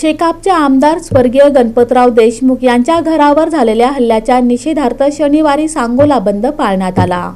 शेकापचे आमदार स्वर्गीय गणपतराव देशमुख यांच्या घरावर झालेल्या हल्ल्याच्या निषेधार्थ शनिवारी सांगोला बंद पाळण्यात आला.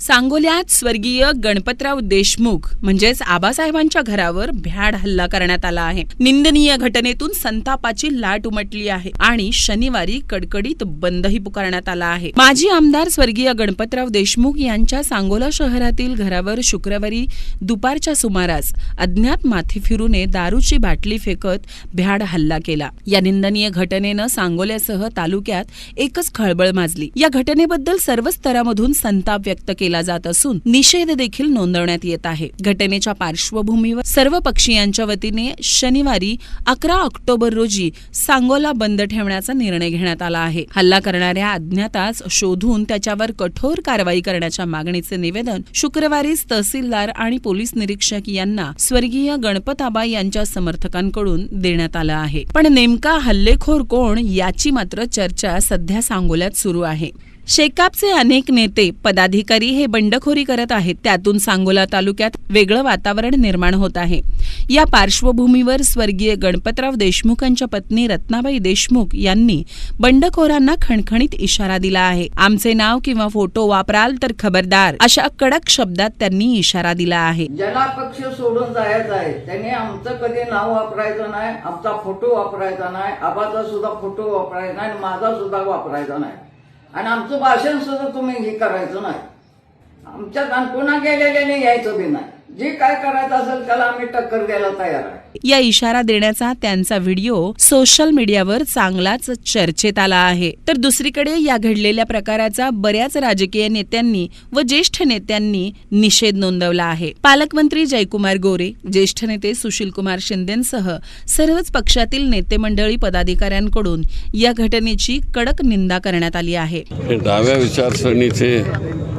सांगोल्यात स्वर्गीय गणपतराव देशमुख म्हणजेच आबासाहेबांच्या घरावर भ्याड हल्ला करण्यात आला आहे. निंदनीय घटनेतून संतापाची लाट उमटली आहे आणि शनिवारी कडकडीत बंदही पुकारण्यात आला आहे. माजी आमदार स्वर्गीय गणपतराव देशमुख यांच्या सांगोला शहरातील घरावर शुक्रवारी दुपारच्या सुमारास अज्ञात माथी फिरूने दारूची बाटली फेकत भ्याड हल्ला केला. या निंदनीय घटनेनं सांगोल्यासह तालुक्यात एकच खळबळ माजली. या घटनेबद्दल सर्व स्तरामधून संताप व्यक्त केला. जात असून निषेध देखील नोंदवण्यात येत आहे. घटनेच्या पार्श्वभूमीवर सर्व पक्षीयांच्या वतीने शनिवारी अकरा ऑक्टोबर रोजी सांगोला बंद ठेवण्याचा निर्णय घेण्यात आला आहे. हल्ला करणाऱ्या अज्ञातास शोधून त्याच्यावर कठोर कारवाई करण्याच्या मागणीचे निवेदन शुक्रवारीच तहसीलदार आणि पोलीस निरीक्षक यांना स्वर्गीय गणपताबा यांच्या समर्थकांकडून देण्यात आलं आहे. पण नेमका हल्लेखोर कोण याची मात्र चर्चा सध्या सांगोल्यात सुरू आहे. शेकापचे अनेक नेते पदाधिकारी हे बंडखोरी करत आहेत. त्यातून सांगोला तालुक्यात वेगळं वातावरण निर्माण होत आहे. या पार्श्वभूमीवर स्वर्गीय गणपतराव देशमुखांच्या पत्नी रत्नाबाई देशमुख यांनी बंडखोरांना खणखणीत इशारा दिला आहे. आमचे नाव किंवा फोटो वापराल तर खबरदार अशा कडक शब्दात त्यांनी इशारा दिला आहे. ज्याला पक्ष सोडून जायचं आहे त्यांनी आमचं कधी नाव वापरायचं नाही आमचा फोटो वापरायचा नाही आबाचा सुद्धा फोटो वापरायचा नाही माझा सुद्धा वापरायचा नाही. आणि आमचं भाषण सुद्धा तुम्ही हे करायचं नाही. आमच्यात कोणा गेलेल्याने यायचं बी नाही. जे काय करायचं असेल त्याला आम्ही टक्कर द्यायला तयार आहे. या इशारा देण्याचा त्यांचा व्हिडिओ सोशल मीडियावर चांगलाच चर्चेत आला आहे. तर दुसरीकडे या घडलेल्या प्रकाराचा बऱ्याच राजकीय नेत्यांनी व ज्येष्ठ नेत्यांनी निषेध नोंदवला आहे. पालकमंत्री जयकुमार गोरे ज्येष्ठ नेते सुशीलकुमार शिंदेसह सर्वच पक्षातील नेते मंडळी पदाधिकाऱ्यांकडून या घटनेची कडक निंदा करण्यात आली आहे. डाव्या विचारसरणीचे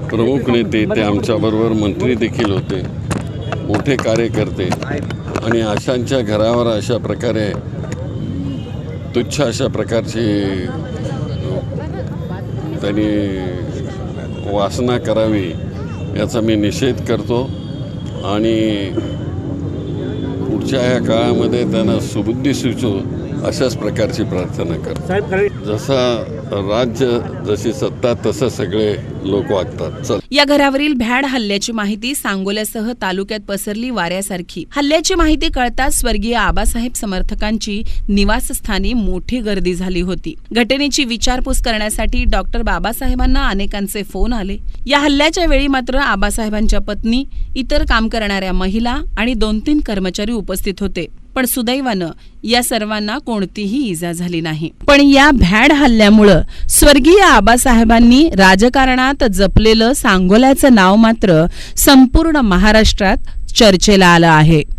प्रमुख नेते ते आमच्याबरोबर मंत्री देखील होते. मोठे कार्यकर्ते आणि अशांच्या घरावर अशा प्रकारे तुच्छ अशा प्रकारची त्यांनी वासना करावी याचा मी निषेध करतो. आणि पुढच्या या काळामध्ये त्यांना सुबुद्धी सुचो अशाच प्रकारची प्रार्थना करतो. जसा राज्य जशी सत्ता तसं सगळे लोक वागतात. या घरावरील भ्याड हल्ल्याची माहिती सांगोल्यासह तालुक्यात पसरली वाऱ्यासारखी. हल्ल्याची माहिती कळताच स्वर्गीय आबासाहेब समर्थकांची निवासस्थानी मोठी गर्दी झाली होती. घटनेची विचारपूस करण्यासाठी डॉक्टर बाबासाहेबांना अनेकांचे फोन आले. या हल्ल्याच्या वेळी मात्र आबासाहेबांच्या पत्नी इतर काम करणाऱ्या महिला आणि दोन तीन कर्मचारी उपस्थित होते. पण सुदैवानं या सर्वांना कोणतीही इजा झाली नाही. पण या भ्याड हल्ल्यामुळं स्वर्गीय आबासाहेबांनी राजकारणात जपलेलं सांगोल्याचं नाव मात्र संपूर्ण महाराष्ट्रात चर्चेला आलं आहे.